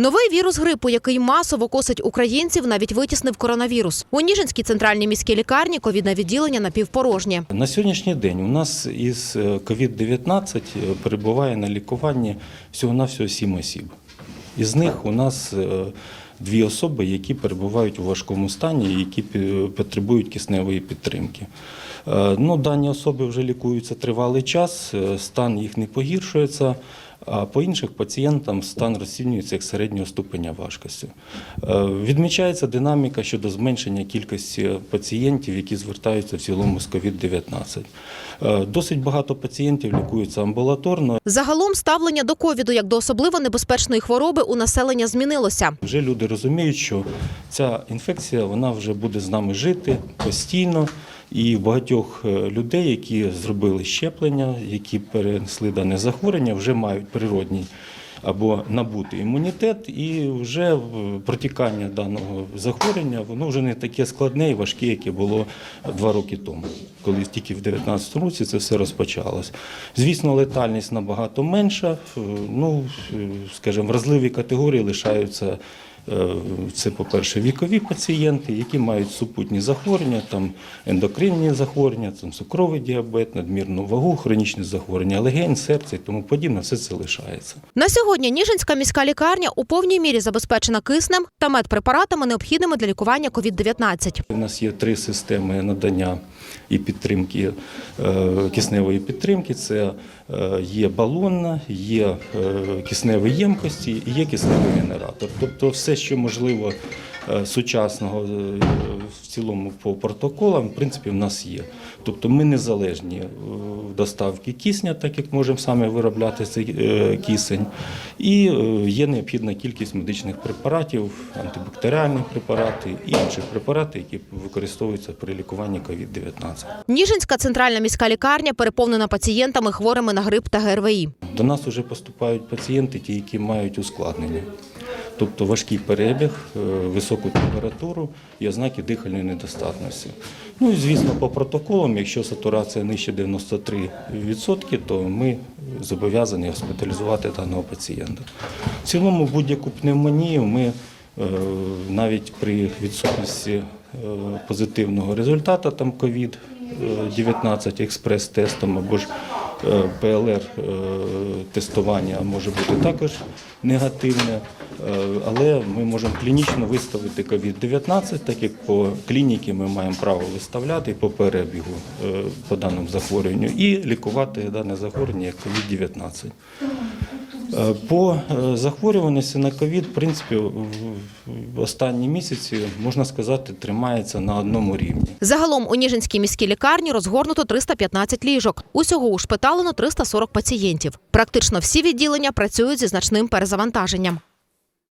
Новий вірус грипу, який масово косить українців, навіть витіснив коронавірус. У Ніжинській центральній міській лікарні ковідне відділення напівпорожнє. На сьогоднішній день у нас із е, COVID-19 е, перебуває на лікуванні всього-навсього 7 осіб. Із них у нас е, дві особи, які перебувають у важкому стані які потребують кисневої підтримки. Е, Ну, дані особи вже лікуються тривалий час, е, стан їх не погіршується. А по інших пацієнтам стан розцінюється як середнього ступеня важкості. Е, Відмічається динаміка щодо зменшення кількості пацієнтів, які звертаються в цілому з COVID-19. Е, Досить багато пацієнтів лікуються амбулаторно. Загалом ставлення до ковіду як до особливо небезпечної хвороби у населення змінилося. Вже люди розуміють, що ця інфекція вона вже буде з нами жити постійно. І багатьох е, людей, які зробили щеплення, які перенесли дане захворювання, вже мають природній або набутий імунітет, і вже протікання даного захворювання воно вже не таке складне і важке, яке було два роки тому, коли тільки в 2019 році це все розпочалось. Звісно, летальність набагато менша. е, Ну, е, скажімо, вразливі категорії лишаються. Е, Це, по-перше, вікові пацієнти, які мають супутні захворювання, там ендокринні захворювання, там цукровий діабет, надмірну вагу, хронічні захворювання легень, серця і тому подібне, все це лишається. На сьогодні Ніжинська міська лікарня у повній мірі забезпечена киснем та медпрепаратами, необхідними для лікування ковід-19. У нас є три системи надання і підтримки е, кисневої підтримки. Це е, є балонна, є кисневі ємкості і є кисневий генератор. Тобто все, що можливо е, сучасного е, в цілому по протоколам, в принципі, в нас є. Тобто ми незалежні е, в доставці кисня, так як можемо саме виробляти цей кисень. І є необхідна кількість медичних препаратів, антибактеріальні препарати і інші препарати, які використовуються при лікуванні COVID-19. Ніжинська центральна міська лікарня переповнена пацієнтами хворими на грип та ГРВІ. До нас вже поступають пацієнти, ті, які мають ускладнення, тобто важкий перебіг, е, високу температуру і ознаки дихальної недостатності. Ну і звісно, по протоколам, якщо сатурація нижче 93%, то ми зобов'язані госпіталізувати даного пацієнта. В цілому будь-яку пневмонію ми е, навіть при відсутності е, позитивного результату там COVID-19 експрес-тестом або ж ПЛР е, тестування може бути також негативне, е, але ми можемо клінічно виставити COVID-19, так як по клініці ми маємо право виставляти по перебігу е, по даному захворюванню і лікувати дане захворювання як COVID-19. Е, По е, захворюваності на ковід, в принципі, в- останні місяці можна сказати, тримається на одному рівні. Загалом у Ніжинській міській лікарні розгорнуто 315 ліжок. Усього ушпиталено 340 пацієнтів. Практично всі відділення працюють зі значним перезавантаженням.